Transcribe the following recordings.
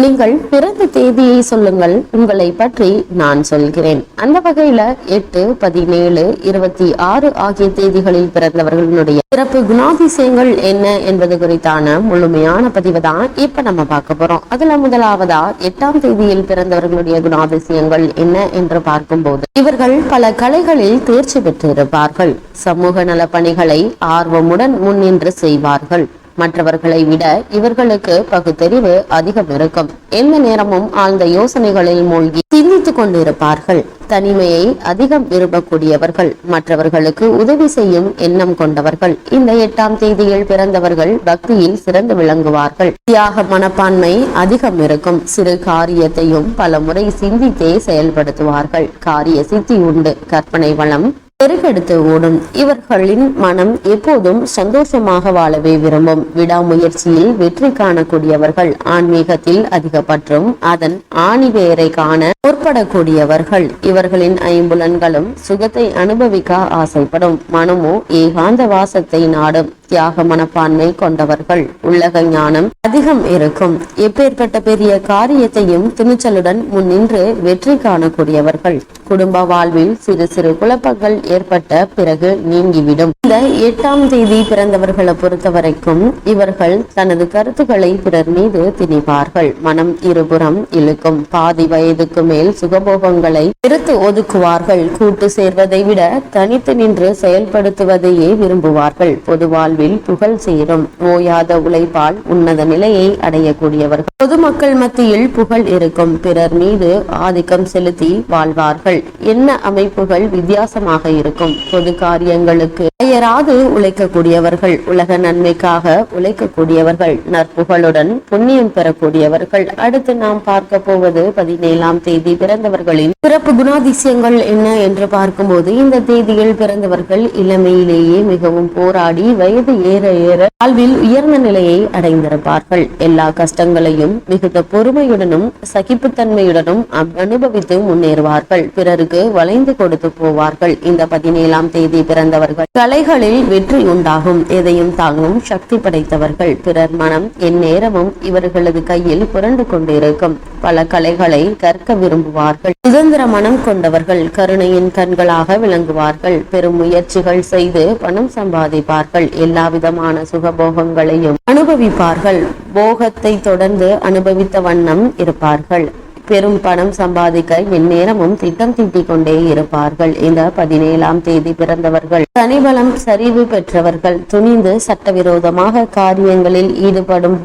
நீங்கள் பிறந்த தேதியை சொல்லுங்கள். உங்களை பற்றி நான் சொல்கிறேன். அந்த வகையில எட்டு பதினேழு இருபத்தி ஆறு ஆகிய தேதிகளில் பிறந்தவர்களுடைய சிறப்பு குணாதிசயங்கள் என்ன என்பது குறித்தான முழுமையான பதிவு தான் இப்ப நம்ம பார்க்க போறோம். அதுல முதலாவதா எட்டாம் தேதியில் பிறந்தவர்களுடைய குணாதிசயங்கள் என்ன என்று பார்க்கும்போது இவர்கள் பல கலைகளில் தேர்ச்சி பெற்றிருப்பார்கள். சமூக நல பணிகளை ஆர்வமுடன் முன்னின்று செய்வார்கள். மற்றவர்களை விட இவர்களுக்கு பகுத்தறிவு அதிகம் இருக்கும். எந்த நேரமும் ஆழ்ந்த யோசனைகளில் மூழ்கி சிந்தித்துக் கொண்டிருப்பார்கள். தனிமையை அதிகம் விரும்பக்கூடியவர்கள் மற்றவர்களுக்கு உதவி செய்யும் எண்ணம் கொண்டவர்கள். இந்த எட்டாம் தேதியில் பிறந்தவர்கள் பக்தியில் சிறந்து விளங்குவார்கள். தியாக மனப்பான்மை அதிகம் இருக்கும். சிறு காரியத்தையும் பல முறை சிந்தித்தே செயல்படுத்துவார்கள். காரிய சித்தி உண்டு. கற்பனை வளம் பெருகெடுத்து ஓடும். இவர்களின் மனம் எப்போதும் சந்தோஷமாக வாழவே விரும்பும். விடாமுயற்சியில் வெற்றி காணக்கூடியவர்கள் ஆன்மீகத்தில் அதிக பற்றும் அதன் ஆணிவேரை காண முற்படக்கூடியவர்கள். இவர்களின் ஐம்புலன்களும் சுகத்தை அனுபவிக்க ஆசைப்படும். மனமோ ஏகாந்த வாசத்தை நாடும். தியாக மனப்பான்மை கொண்டவர்கள். உள்ளக ஞானம் அதிகம் இருக்கும். எப்பேற்பட்ட பெரிய காரியத்தையும் துணிச்சலுடன் முன்னின்று வெற்றி காணக்கூடியவர்கள். குடும்ப வாழ்வில் சிறு சிறு குழப்பங்கள் ஏற்பட்ட பிறகு நீங்கிவிடும். இந்த எட்டாம் தேதி பிறந்தவர்களை பொறுத்த வரைக்கும் இவர்கள் தனது கருத்துக்களை பிறர் மீது திணிப்பார்கள். மனம் இருபுறம் இழுக்கும். பாதி வயதுக்கு மேல் சுகபோகங்களை நிறுத்து ஒதுக்குவார்கள். கூட்டு சேர்வதை விட தனித்து நின்று செயல்படுத்துவதையே விரும்புவார்கள். பொது வாழ்வில் புகழ் சேரும். ஓயாத உழைப்பால் உன்னத நிலையை அடையக்கூடியவர்கள். பொதுமக்கள் மத்தியில் புகழ் இருக்கும். பிறர் மீது ஆதிக்கம் செலுத்தி வாழ்வார்கள். என்ன அமைப்புகள் வித்தியாசமாக இருக்கும்? பொது காரியங்களுக்கு அயராது உழைக்கக்கூடியவர்கள் உலக நன்மைக்காக உழைக்கக்கூடியவர்கள் நற்புகளுடன் புண்ணியம் பெறக்கூடியவர்கள். அடுத்து நாம் பார்க்க போவது பதினேழாம் தேதி பிறந்தவர்களின் பிறப்பு குணாதிசயங்கள் என்ன என்று பார்க்கும்போது இந்த தேதியில் பிறந்தவர்கள் இளமையிலேயே மிகவும் போராடி வயது ஏற ஏற வாழ்வில் உயர்ந்த நிலையை அடைந்திருப்பார்கள். எல்லா கஷ்டங்களையும் மிகுந்த பொறுமையுடனும் சகிப்புத்தன்மையுடனும் அனுபவித்து முன்னேறுவார்கள். பிறருக்கு வளைந்து கொடுத்து போவார்கள். இந்த பதினேழாம் தேதி பிறந்தவர்கள் கலைகளில் வெற்றி உண்டாகும் எதையும் தாங்கும் சக்தி படைத்தவர்கள் பிறர் மனம் எந்நேரமும் இவர்களது கையில் புரண்டு கொண்டிருக்கும். பல கலைகளை கற்க விரும்புவார்கள். சுதந்திர மனம் கொண்டவர்கள் கருணையின் கண்களாக விளங்குவார்கள். பெரும் முயற்சிகள் செய்து பணம் சம்பாதிப்பார்கள். எல்லா விதமான சுகபோகங்களையும் அனுபவிப்பார்கள். போகத்தை தொடர்ந்து அனுபவித்த வண்ணம் இருப்பார்கள். பெரும் பணம் சம்பாதிக்க எந்நேரமும் திட்டம் தீட்டிக் கொண்டே இருப்பார்கள். இந்த பதினேழாம் தேதி பிறந்தவர்கள். தனிபலம் சரிவு பெற்றவர்கள். துணிந்து சட்டவிரோதமாக காரியங்களில் ஈடுபடும்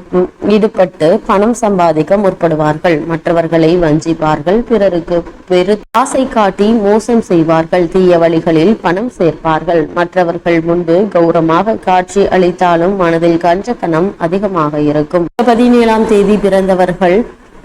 ஈடுபட்டு பணம் சம்பாதிக்க முற்படுவார்கள். மற்றவர்களை வஞ்சிப்பார்கள். பிறருக்கு பெரு ஆசை காட்டி மோசம் செய்வார்கள். தீய வழிகளில் பணம் சேர்ப்பார்கள். மற்றவர்கள் முன்பு கௌரவமாக காட்சி அளித்தாலும் மனதில் கஞ்சத்தனம் அதிகமாக இருக்கும். பதினேழாம் தேதி பிறந்தவர்கள்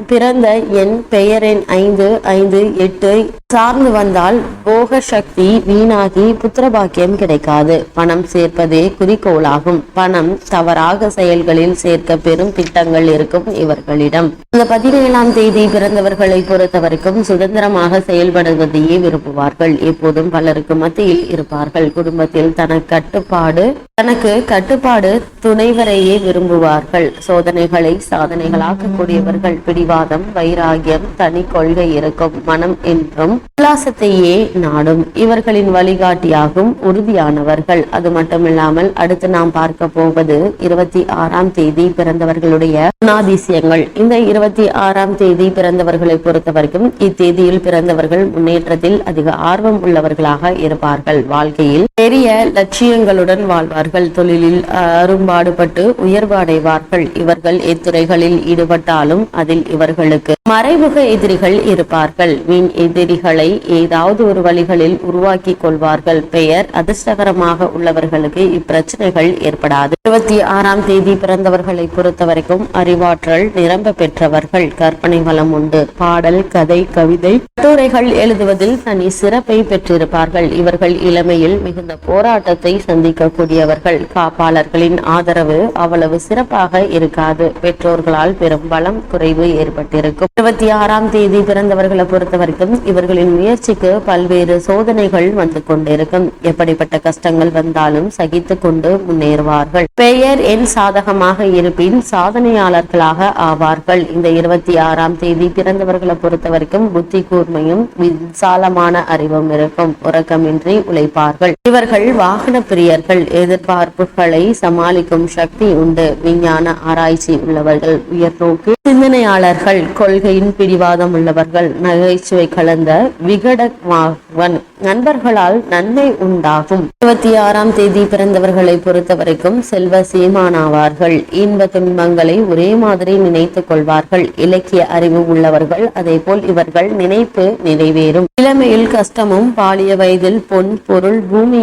பிறந்த என் பெயரின் ஐந்து ஐந்து எட்டு சார்ந்து வந்தால் போக சக்தி வீணாகி புத்திரபாக்கியம் கிடைக்காது. பணம் சேர்ப்பதே குறிக்கோளாகும். பணம் தவறாக செயல்களில் சேர்க்க பெரும் திட்டங்கள் இருக்கும் இவர்களிடம். இந்த பதினேழாம் தேதி பிறந்தவர்களை பொறுத்தவரைக்கும் சுதந்திரமாக செயல்படுவதையே விரும்புவார்கள். எப்போதும் பலருக்கு மத்தியில் இருப்பார்கள். குடும்பத்தில் தனக்கு கட்டுப்பாடு தனக்கு கட்டுப்பாடு துணைவரையே விரும்புவார்கள். சோதனைகளை சாதனைகளாக்கக்கூடியவர்கள். பிடிவாதம் வைராகியம் தனி கொள்கை இருக்கும். மனம் என்றும் உல்லாசத்தையே நாடும். இவர்களின் வழிகாட்டியாகும் உறுதியானவர்கள். அது மட்டுமில்லாமல் அடுத்து நாம் பார்க்க போவது இருபத்தி ஆறாம் தேதி பிறந்தவர்களுடைய குணாதிசயங்கள் இந்த இருபத்தி ஆறாம் தேதி பிறந்தவர்களை பொறுத்த வரைக்கும் இத்தேதியில் பிறந்தவர்கள் முன்னேற்றத்தில் அதிக ஆர்வம் உள்ளவர்களாக இருப்பார்கள். வாழ்க்கையில் பெரிய லட்சியங்களுடன் வாழ்வார்கள். தொழிலில் அரும்பாடுபட்டு உயர்வு அடைவார்கள் இவர்கள் எத்துறைகளில் ஈடுபட்டாலும் அதில் இவர்களுக்கு மறைமுக எதிரிகள் இருப்பார்கள். வீண் எதிரிகளை ஏதாவது ஒரு வழிகளில் உருவாக்கி கொள்வார்கள். பெயர் அதிர்ஷ்டகரமாக உள்ளவர்களுக்கு இப்பிரச்சனைகள் ஏற்படாது. இருபத்தி ஆறாம் தேதி பிறந்தவர்களை பொறுத்த வரைக்கும் அறிவாற்றல் நிரம்ப பெற்றவர்கள் கற்பனை வளம் உண்டு. பாடல் கதை கவிதை கட்டுரைகள் எழுதுவதில் தனி சிறப்பை பெற்றிருப்பார்கள். இவர்கள் இளமையில் மிகுந்த போராட்டத்தை சந்திக்கக்கூடியவர்கள் காப்பாளர்களின் ஆதரவு அவ்வளவு சிறப்பாக இருக்காது. பெற்றோர்களால் பெரும் பலம் குறைவு ஏற்பட்டிருக்கும். இருபத்தி ஆறாம் தேதி பிறந்தவர்களை பொறுத்த வரைக்கும் இவர்களின் முயற்சிக்கு பல்வேறு சோதனைகள் வந்து கொண்டிருக்கும். எப்படிப்பட்ட கஷ்டங்கள் வந்தாலும் சகித்து கொண்டு முன்னேறுவார்கள். பெயர் என் சாதகமாக இருப்பின் சாதனையாளர்களாக ஆவார்கள். இந்த இருபத்தி ஆறாம் தேதி பிறந்தவர்களை பொறுத்த வரைக்கும் புத்தி கூர்மையும் விசாலமான அறிவும் இருக்கும். உறக்கமின்றி உழைப்பார்கள். இவர்கள் வாகன பிரியர்கள் எதிர்பார்ப்புகளை சமாளிக்கும் சக்தி உண்டு. விஞ்ஞான ஆராய்ச்சி உள்ளவர்கள் உயர்நோக்கு சிந்தனையாளர்கள் கொள்கையின் பிடிவாதம் உள்ளவர்கள் நகைச்சுவை கலந்த விகடமாகவன் நண்பர்களால் நன்மை உண்டாகும். இருபத்தி ஆறாம் தேதி பிறந்தவர்களை பொறுத்தவரைக்கும் செல்வ சீமானாவார்கள். இன்ப துன்பங்களை ஒரே மாதிரி நினைத்துக் கொள்வார்கள். இலக்கிய அறிவு உள்ளவர்கள் அதே போல் இவர்கள் நினைப்பு நிறைவேறும். இளமையில் கஷ்டமும் பாலிய வயதில் பொன் பொருள்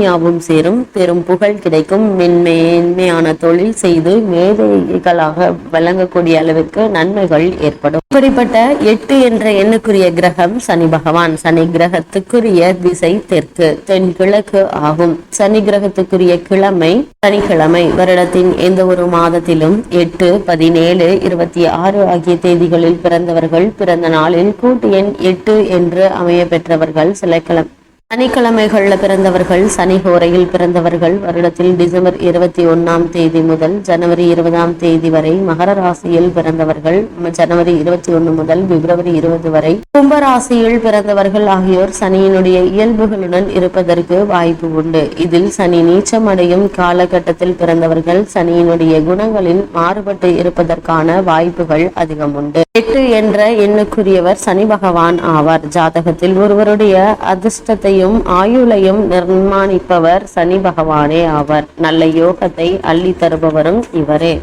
யாவும் சேரும். பெரும் புகழ் கிடைக்கும். மென்மையான தொழில் செய்து மேதைகளாக வழங்கக்கூடிய அளவிற்கு நன்மைகள் ஏற்படும். இப்படிப்பட்ட எட்டு என்ற எண்ணுக்குரிய கிரகம் சனி பகவான். சனி கிரகத்துக்குரிய திசை தெற்கு. தென்கிழக்கு ஆகும். சனி கிரகத்துக்குரிய கிழமை சனிக்கிழமை. வருடத்தின் எந்த ஒரு மாதத்திலும் எட்டு பதினேழு இருபத்தி ஆறு ஆகிய தேதிகளில் பிறந்தவர்கள் பிறந்த நாளில் கூட்டு எண் எட்டு என்று அமைய பெற்றவர்கள். சில கிழமை சனிக்கிழமைகளில் பிறந்தவர்கள் சனி ஹோரையில் பிறந்தவர்கள் வருடத்தில் டிசம்பர் இருபத்தி ஒன்றாம் தேதி முதல் ஜனவரி இருபதாம் தேதி வரை மகர ராசியில் பிறந்தவர்கள் ஜனவரி இருபத்தி ஒன்று முதல் பிப்ரவரி இருபது வரை கும்ப ராசியில் பிறந்தவர்கள் ஆகியோர் சனியினுடைய இயல்புகளுடன் இருப்பதற்கு வாய்ப்பு உண்டு. இதில் சனி நீச்சமடையும் காலகட்டத்தில் பிறந்தவர்கள் சனியினுடைய குணங்களில் மாறுபட்டு இருப்பதற்கான வாய்ப்புகள் அதிகம் உண்டு. எட்டு என்ற எண்ணுக்குரியவர் சனி பகவான் ஆவார். ஜாதகத்தில் ஒருவருடைய அதிர்ஷ்டத்தையும் ஆயுளையும் நிர்மாணிப்பவர் சனி பகவானே ஆவார். நல்ல யோகத்தை அள்ளி தருபவரும் இவரே.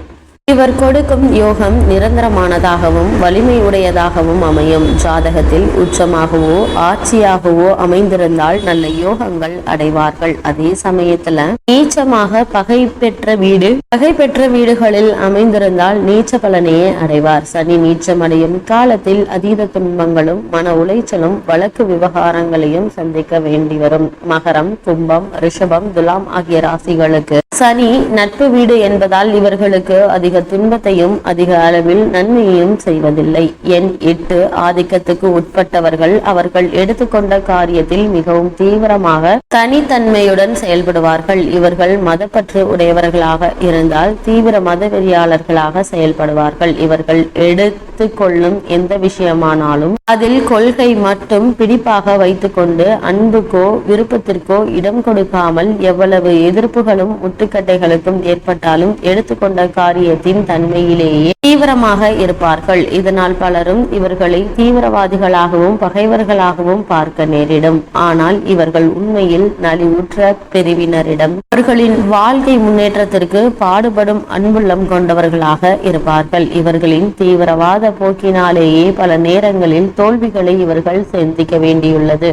இவர் கொடுக்கும் யோகம் நிரந்தரமானதாகவும் வலிமையுடையதாகவும் அமையும். ஜாதகத்தில் உச்சமாகவோ ஆட்சியாகவோ அமைந்திருந்தால் நல்ல யோகங்கள் அடைவார்கள். அதே சமயத்துல நீச்சமாக பகை பெற்ற வீடு பகை பெற்ற வீடுகளில் அமைந்திருந்தால் நீச்ச பலனையே அடைவார். சனி நீச்சம் அடையும் காலத்தில் அதீத துன்பங்களும் மன உளைச்சலும் வழக்கு விவகாரங்களையும் சந்திக்க வேண்டி வரும். மகரம் கும்பம் ரிஷபம் துலாம் ஆகிய ராசிகளுக்கு சனி நட்பு வீடு என்பதால் இவர்களுக்கு அதிக துன்பத்தையும் அதிக அளவில் நன்மையையும் செய்வதில்லை. எண் எட்டு ஆதிக்கத்துக்கு உட்பட்டவர்கள் அவர்கள் எடுத்துக்கொண்ட காரியத்தில் மிகவும் தீவிரமாக தனித்தன்மையுடன் செயல்படுவார்கள். இவர்கள் மதப்பற்று உடையவர்களாக இருந்தால் தீவிர மதவெறியாளர்களாக செயல்படுவார்கள். இவர்கள் எடுத்துக்கொள்ளும் எந்த விஷயமானாலும் அதில் கொள்கை மட்டும் பிடிப்பாக வைத்துக்கொண்டு அன்புக்கோ விருப்பத்திற்கோ இடம் கொடுக்காமல் எவ்வளவு எதிர்ப்புகளும் முட்டுக்கட்டைகளுக்கும் ஏற்பட்டாலும் எடுத்துக்கொண்ட காரியத்தின் தன்மையிலேயே தீவிரமாக இருப்பார்கள். இதனால் பலரும் இவர்களை தீவிரவாதிகளாகவும் பகைவர்களாகவும் பார்க்க நேரிடும். ஆனால் இவர்கள் உண்மையில் நலிவுற்ற பிரிவினரிடம் அவர்களின் வாழ்க்கை முன்னேற்றத்திற்கு பாடுபடும் அன்புள்ளம் கொண்டவர்களாக இருப்பார்கள். இவர்களின் தீவிரவாத போக்கினாலேயே பல நேரங்களில் தோல்விகளை இவர்கள் சந்திக்க வேண்டியுள்ளது.